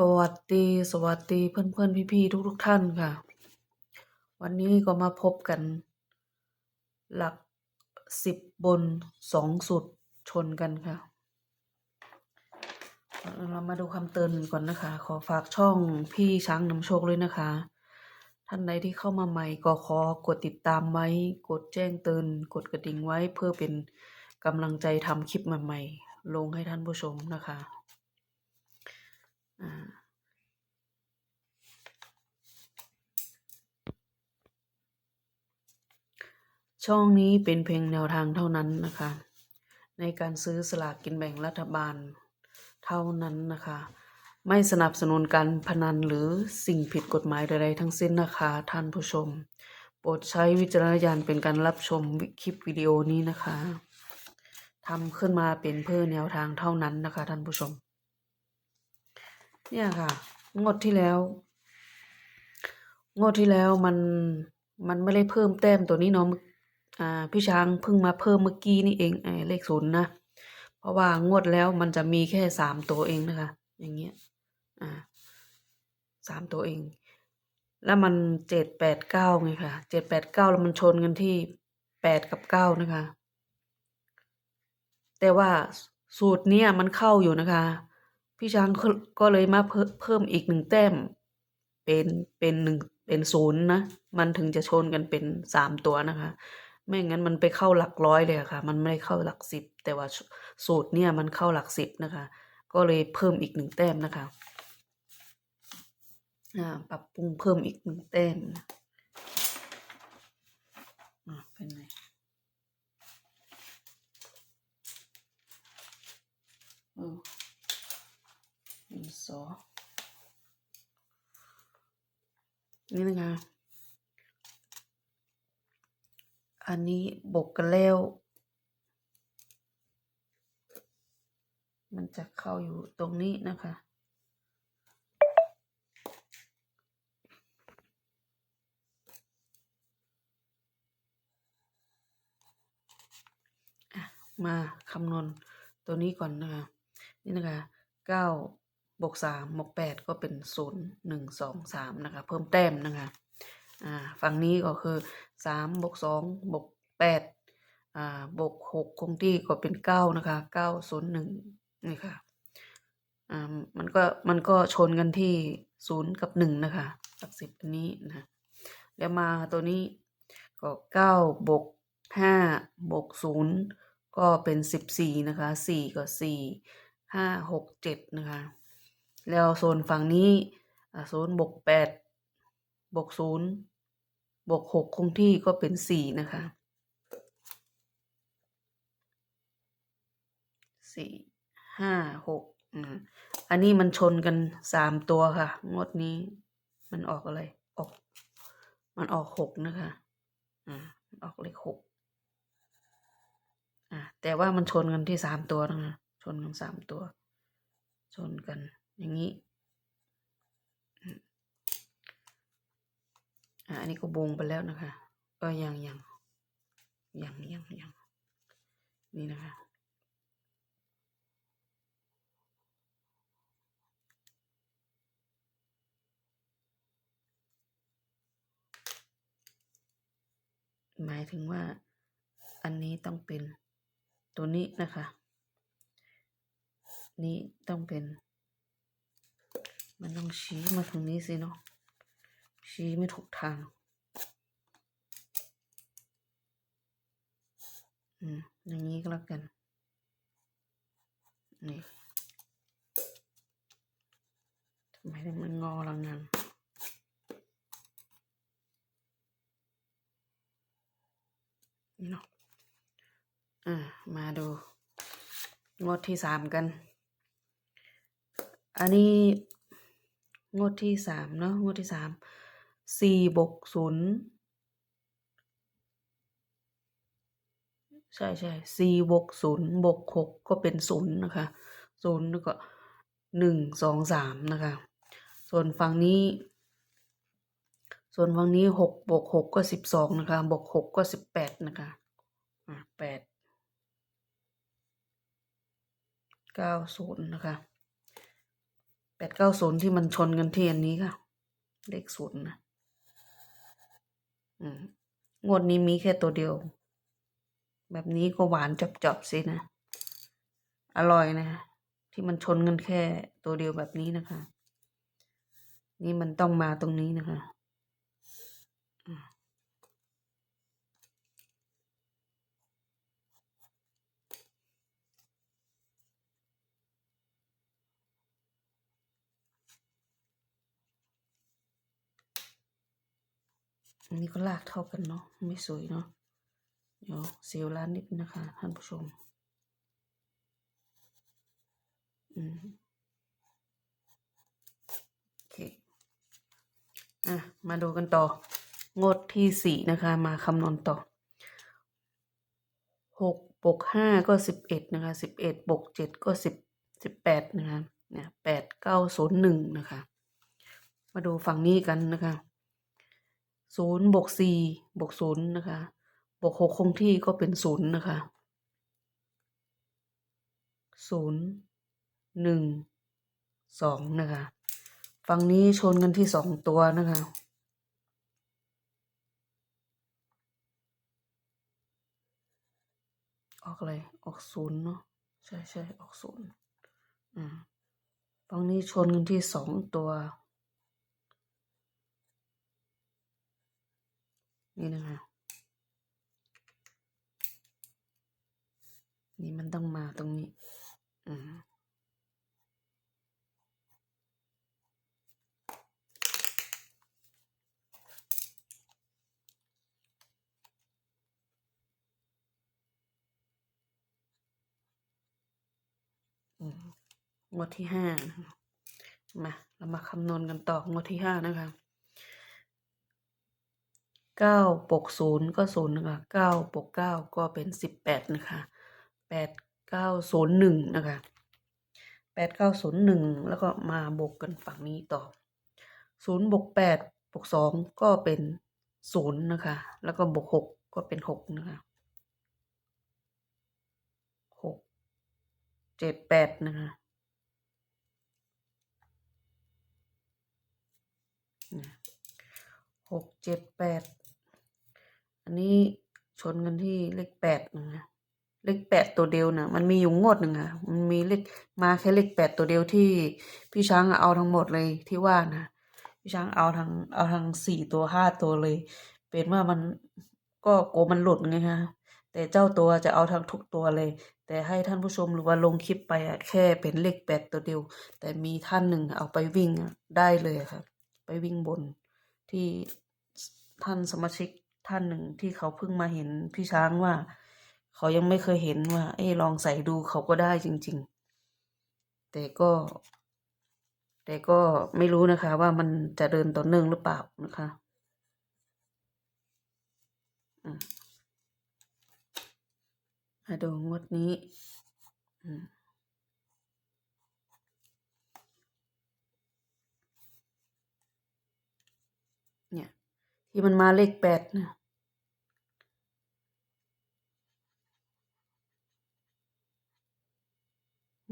สวัสดีสวัสดีเพื่อนๆพี่ๆทุกๆท่านค่ะ วันนี้ก็มาพบกัน หลักสิบบนสองสุดชนกันค่ะ เรามาดูคำเตือนก่อนนะคะ ขอฝากช่องพี่ช้างนำโชคเลยนะคะ ท่านใดที่เข้ามาใหม่ก็ขอกดติดตามไว้ กดแจ้งเตือนกดกระดิ่งไว้เพื่อเป็นกำลังใจทำคลิปใหม่ๆลงให้ท่านผู้ชมนะคะ ช่องนี้เป็นเพียงแนวทางเท่านั้นนะคะ ในการซื้อสลากกินแบ่งรัฐบาลเท่านั้นนะคะ ไม่สนับสนุนการพนันหรือสิ่งผิดกฎหมายใดๆทั้งสิ้นนะคะ ท่านผู้ชม โปรดใช้วิจารณญาณเป็นการรับชมคลิปวิดีโอนี้นะคะทำขึ้นมาเป็นเพื่อแนวทางเท่านั้นนะคะ ท่านผู้ชม เนี่ยค่ะ งดที่แล้ว งดที่แล้วมันมันไม่ได้เพิ่มแต้มตัวนี้เนาะ อ่าพี่ช้างเพิ่งมาเพิ่มเมื่อกี้นี่เองไอ้เลขศูนย์นะ เพราะว่างวดแล้วมันจะมีแค่สามตัวเองนะคะ อย่างเงี้ยอ่าสามตัวเอง แล้วมันเจ็ดแปดเก้าไงค่ะเจ็ดแปดเก้าแล้วมันชนกันที่แปดกับเก้านะคะ แต่ว่าสูตรเนี้ยมันเข้าอยู่นะคะ พี่ช้างก็เลยมาเพิ่มอีกหนึ่งแต้ม เป็นเป็นหนึ่งเป็นศูนย์นะ มันถึงจะชนกันเป็นสามตัวนะคะ ไม่งั้นมันไปเข้าหลักร้อยเลยค่ะ มันไม่ได้เข้าหลักสิบ แต่ว่าสูตรเนี่ยมันเข้าหลักสิบนะคะ ก็เลยเพิ่มอีกหนึ่งแต้มนะคะปรับปรุงเพิ่มอีกหนึ่งแต้มเป็นไงเออดินสอนี่นะคะ อันนี้บกกันแล้ว มันจะเข้าอยู่ตรงนี้นะคะ มาคำนวณตัวนี้ก่อนนะคะ นี่นะคะเก้าบวกสามบวกแปดก็เป็นศูนย์หนึ่งสองสามนะคะ เพิ่มแต้มนะคะ อ่าฝั่งนี้ก็คือสามบวกสองบวกแปดอ่าบวกหกคงที่ก็เป็นเก้านะคะเก้าศูนย์หนึ่งนี่ค่ะอ่ามันก็มันก็ชนกันที่ศูนย์กับหนึ่งนะคะหลักสิบอันนี้นะแล้วมาตัวนี้ก็เก้าบวกห้าบวกศูนย์ก็เป็นสิบสี่นะคะสี่ก็สี่ห้าหกเจ็ดนะคะ แล้วโซนฝั่งนี้อ่าศูนย์บวกแปด บวกศูนย์บวกหกคงที่ก็เป็นสี่นะคะสี่ห้าหกอันนี้มันชนกันสามตัวค่ะ งวดนี้ มันออกอะไร ออก มันออกหกนะคะอ่ามันออกเลขหกอ่าแต่ว่ามันชนกันที่สามตัวนะคะชนกันสามตัว ชนกัน อย่างนี้อืม อันนี้ก็วงไปแล้วนะคะ ก็ยังยังยังยังยังนี่นะคะ หมายถึงว่าอันนี้ต้องเป็นตัวนี้นะคะ นี่ต้องเป็น มันต้องชี้มาทางนี้สิเนาะ ชี้ไม่ถูกทางอืมอย่างนี้ก็แล้วกัน นี่ทำไมมันงอลังงันเนาะอ่ามาดูงดที่สามกัน อันนี้งดที่สามเนาะงดที่สาม สี่บวกศูนย์ใช่ใช่สี่บวกศูนย์บวกหกก็เป็นศูนย์นะคะศูนย์แล้วก็หนึ่งสองสามนะคะ ส่วนฝั่งนี้ ส่วนฝั่งนี้หกบวกหกก็สิบสองนะคะบวกหกก็สิบแปดนะคะอ่าแปดเก้าศูนย์นะคะแปดเก้าศูนย์ที่มันชนกันที่อันนี้ค่ะ เลขศูนย์นะ งวดนี้มีแค่ตัวเดียว แบบนี้ก็หวานจับๆสินะ อร่อยนะ ที่มันชนกันแค่ตัวเดียวแบบนี้นะคะ นี่มันต้องมาตรงนี้นะคะ อันนี้ก็ลากเท่ากันเนาะไม่สวยเนาะเดี๋ยวเสียวร้านนิดนะคะ ท่านผู้ชม อืมโอเคอะ มาดูกันต่อ งดที่สี่นะคะ มาคำนวณต่อหกบวกห้าก็สิบเอ็ดนะคะสิบเอ็ดบวกเจ็ดก็สิบสิบแปดนะคะเนี่ยแปดเก้าศูนย์หนึ่งนะคะ มาดูฝั่งนี้กันนะคะ ศูนย์บวกสี่บวกศูนย์นะคะ บวกหกคงที่ก็เป็นศูนย์นะคะศูนย์หนึ่งสองนะคะ ฝั่งนี้ชนกันที่สองตัวนะคะออกอะไร ออกศูนย์เนาะใช่ใช่ออกศูนย์อ่าฝั่งนี้ชนกันที่สองตัว นี่นะคะ นี่มันต้องมาตรงนี้ อืมงวดที่ห้า มา เรามาคำนวณกันต่องวดที่ห้านะคะ เก้าบวกศูนย์ก็ศูนย์นะคะเก้าบวกเก้าก็เป็นสิบแปดนะคะแปดเก้าศูนย์หนึ่งนะคะแปดเก้าศูนย์หนึ่งแล้วก็มาบวกกันฝั่งนี้ต่อศูนย์บวกแปดบวกสองก็เป็นศูนย์นะคะ แล้วก็บวกหกก็เป็นหกนะคะหกเจ็ดแปดนะคะนะหกเจ็ดแปด อันนี้ชนกันที่เลขแปดนะคะเลขแปดตัวเดียวนะมันมีอยู่งวดหนึ่งอะมันมีเลขมาแค่เลขแปดตัวเดียวที่พี่ช้างเอาทั้งหมดเลยที่ว่านะพี่ช้างเอาทั้งเอาทั้งสี่ตัวห้าตัวเลย เป็นว่ามันก็โกมันหลุดไงฮะแต่เจ้าตัวจะเอาทั้งทุกตัวเลย แต่ให้ท่านผู้ชมหรือว่าลงคลิปไปอะแค่เป็นเลขแปดตัวเดียว แต่มีท่านหนึ่งเอาไปวิ่งได้เลยครับไปวิ่งบนที่ท่านสมาชิก ท่านหนึ่งที่เขาเพิ่งมาเห็นพี่ช้างว่า เขายังไม่เคยเห็นว่า เอ้ลองใส่ดูเขาก็ได้จริง ๆ แต่ก็ แต่ก็ไม่รู้นะคะ ว่ามันจะเดินต่อเนื่องหรือเปล่านะคะอืมมาดูงวดนี้ อืม เนี่ย ที่มันมาเลขแปดนะ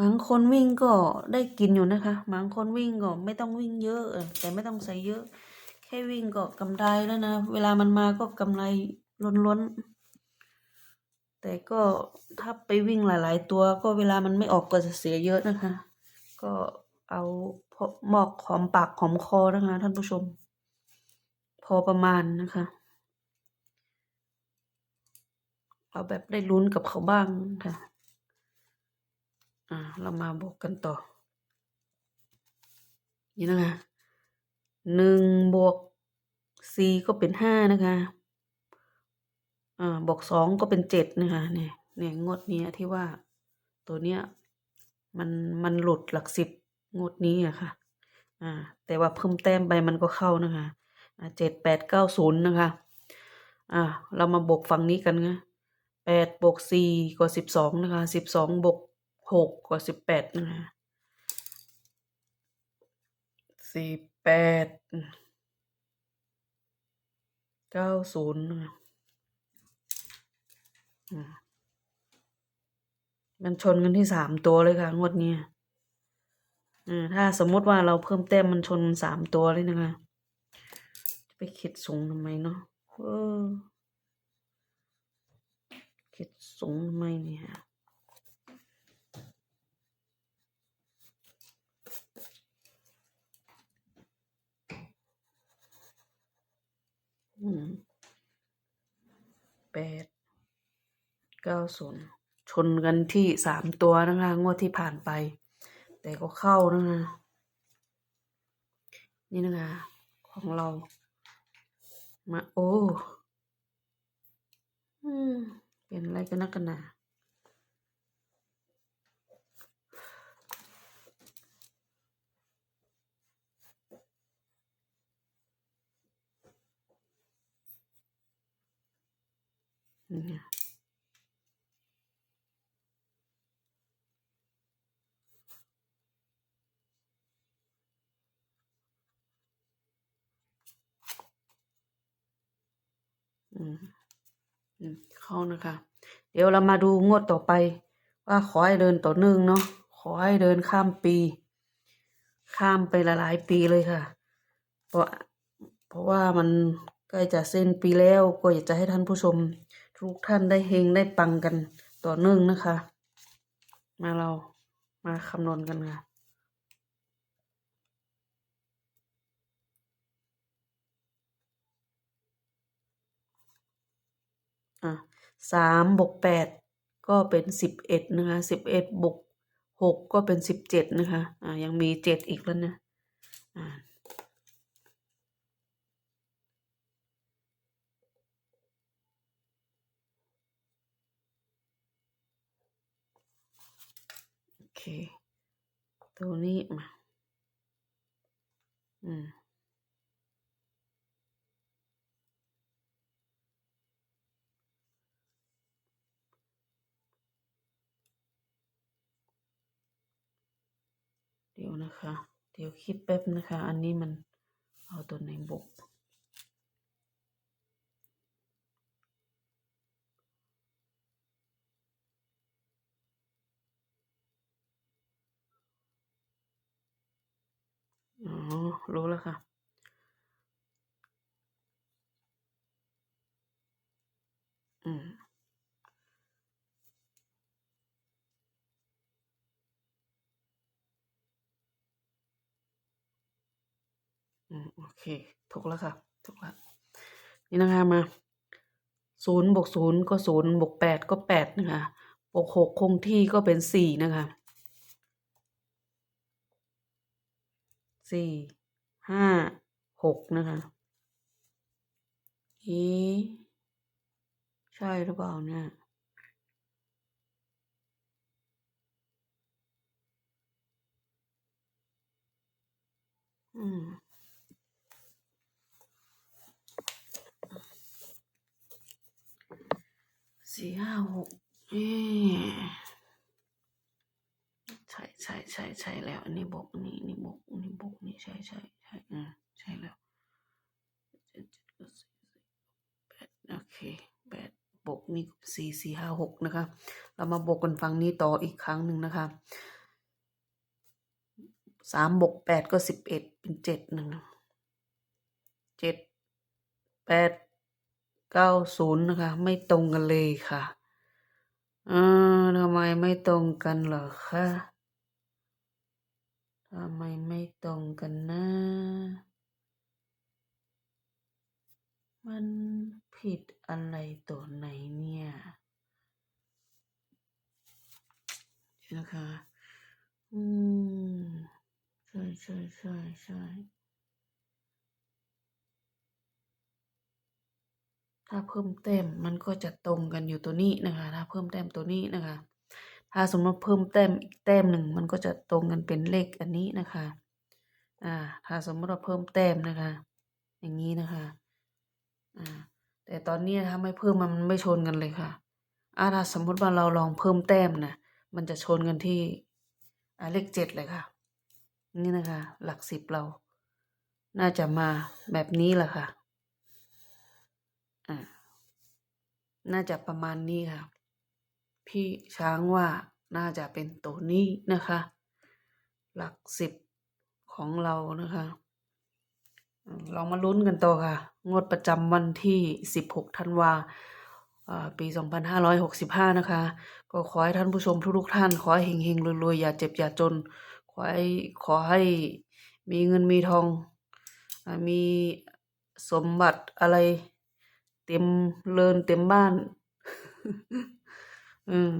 บางคนวิ่งก็ได้กินอยู่นะคะ บางคนวิ่งก็ไม่ต้องวิ่งเยอะ แต่ไม่ต้องใส่เยอะ แค่วิ่งก็กำไรแล้วนะ เวลามันมาก็กำไรล้นๆ แต่ก็ถ้าไปวิ่งหลาย ๆ ตัวก็เวลามันไม่ออกก็จะเสียเยอะนะคะ ก็เอาหมอกหอมปากหอมคอนะคะท่านผู้ชม อประมาณนะคะ เอาแบบได้ลุ้นกับเขาบ้างค่ะ อ่า เรามาบวกกันต่อ นี่นะคะหนึ่งบวกสี่ก็เป็นห้านะคะอ่าบวกสองก็เป็นเจ็ดนะคะเนี่ยเนี่ยงวดเนี้ยที่ว่าตัวเนี้ยมันมันหลุดหลักสิบงวดนี้อะค่ะ อ่า แต่ว่าเพิ่มแต้มไปมันก็เข้านะคะ เจ็ดแปดเก้าศูนย์นะคะ อ่า เรามาบวกฝั่งนี้กันนะแปดบวกสี่ก็สิบสองนะคะสิบสองบวกหกก็สิบแปดนะคะสี่แปดเก้าศูนย์นะคะอืมมันชนกันที่สามตัวเลยค่ะ งวดนี้ยอืมถ้าสมมติว่าเราเพิ่มแต้มมันชนสามตัวเลยนะคะ ไปเข็ดสูงทำไมเนาะเออเข็ดสูงทำไมเนี่ยอืมแปดเก้าศูนย์ชนกันที่สามตัวนะคะ งวดที่ผ่านไป แต่ก็เข้านะคะ นี่นะคะ ของเรา มาโอ้อืมเป็นอะไรกันนักกันหนานี่ไงอืม อืม เข้านะคะ เดี๋ยวเรามาดูงวดต่อไป ว่าขอให้เดินต่อเนื่องเนาะขอให้เดินข้ามปี ข้ามไปหลายๆปีเลยค่ะ เพราะเพราะว่ามันใกล้จะเส้นปีแล้วก็อยากจะให้ท่านผู้ชม ทุกท่านได้เฮงได้ปังกันต่อเนื่องนะคะ มาเรามาคำนวณกันค่ะ อะ สามบวกแปดก็เป็นสิบเอ็ดนะคะสิบเอ็ดบวกหกก็เป็นสิบเจ็ดนะคะอ่ายังมีเจ็ดอีกแล้วนะอ่าโอเค ตัวนี้มา อืม เดี๋ยวนะคะ เดี๋ยวคิดแป๊บนะคะ อันนี้มันเอาตัวไหนบกอ๋อ รู้แล้วค่ะอืม โอเค ถูกแล้วค่ะ ถูกแล้ว นี่นะคะมาศูนย์บวกศูนย์ก็ศูนย์บวกแปดก็แปดนะคะบวกหกคงที่ก็เป็นสี่นะคะสี่ห้าหกนะคะอีใช่หรือเปล่าเนี่ยอืม สี่ห้าหกใช่ใช่ใช่ใช่แล้ว อันนี้บกนนี้อันนี่บกนนี้บกนี่ใช่ใช่ใช่อืมใช่แล้วเจ็ดเจ็ดก็สี่แปดโอเคแปดบกนี่สี่สี่ห้าหกนะคะ เรามาบกกันฝั่งนี้ต่ออีกครั้งหนึ่งนะคะสามบกแปดก็สิบเอ็ดเป็นเจ็ดหนึ่งเจ็ดแปด เก้าศูนย์นะคะ ไม่ตรงกันเลยค่ะอ่าทำไมไม่ตรงกันเหรอคะทำไมไม่ตรงกันนะ มันผิดอะไรตัวไหนเนี่ยนะคะ อืม ใช่ใช่ใช่ใช่ ถ้าเพิ่มแต้มมันก็จะตรงกันอยู่ตัวนี้นะคะ ถ้าเพิ่มแต้มตัวนี้นะคะ ถ้าสมมติเพิ่มแต้มอีกแต้มหนึ่งมันก็จะตรงกันเป็นเลขอันนี้นะคะ อ่า ถ้าสมมติว่าเพิ่มแต้มนะคะ อย่างนี้นะคะ อ่า แต่ตอนนี้ถ้าไม่เพิ่มมันไม่ชนกันเลยค่ะ อ่าถ้าสมมติว่าเราลองเพิ่มแต้มนะมันจะชนกันที่ อ่าเลขเจ็ดเลยค่ะ นี่นะคะ หลักสิบเรา น่าจะมาแบบนี้แหละค่ะ อ่า น่าจะประมาณนี้ค่ะ พี่ช้างว่าน่าจะเป็นตัวนี้นะคะ หลักสิบของเรานะคะ ลองมาลุ้นกันต่อค่ะ งวดประจำวันที่สิบหกธันวาปีสองพันห้าร้อยหกสิบห้านะคะ ก็ขอให้ท่านผู้ชมทุกๆท่าน ขอให้เฮงๆรวยๆ อย่าเจ็บอย่าจน ขอให้ขอให้มีเงินมีทอง มีสมบัติอะไร เต็มเรือนเต็มบ้านอืม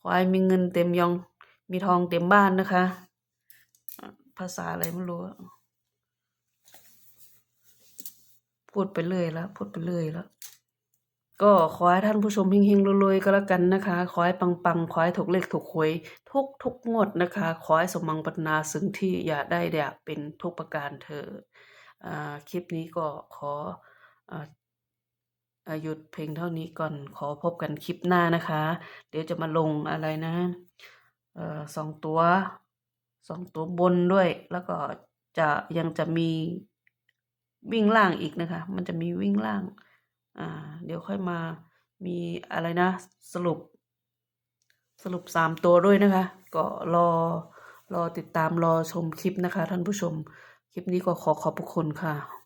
ขอให้มีเงินเต็มยอง มีทองเต็มบ้านนะคะ ภาษาอะไรไม่รู้พูดไปเรื่อยแล้วพูดไปเรื่อยแล้ว ก็ขอให้ท่านผู้ชมเฮงๆรวยๆก็แล้วกันนะคะ ขอให้ปังๆ ขอให้ถูกเลขถูกหวย ทุกทุกงวดนะคะ ขอให้สมหวังปรารถนาสิ่งที่อยากได้อยากเป็นทุกประการเธออ่าคลิปนี้ก็ขออ่าอ่า หยุดเพลงเท่านี้ก่อนขอพบกันคลิปหน้านะคะ เดี๋ยวจะมาลงอะไรนะออสองตัวสองตัวบนด้วย แล้วก็จะยังจะมีวิ่งล่างอีกนะคะ มันจะมีวิ่งล่าง อ่า เดี๋ยวค่อยมามีอะไรนะ สรุป สรุปสามตัวด้วยนะคะ ก็รอรอติดตามรอชมคลิปนะคะ ท่านผู้ชม คลิปนี้ก็ขอขอบพระคุณค่ะ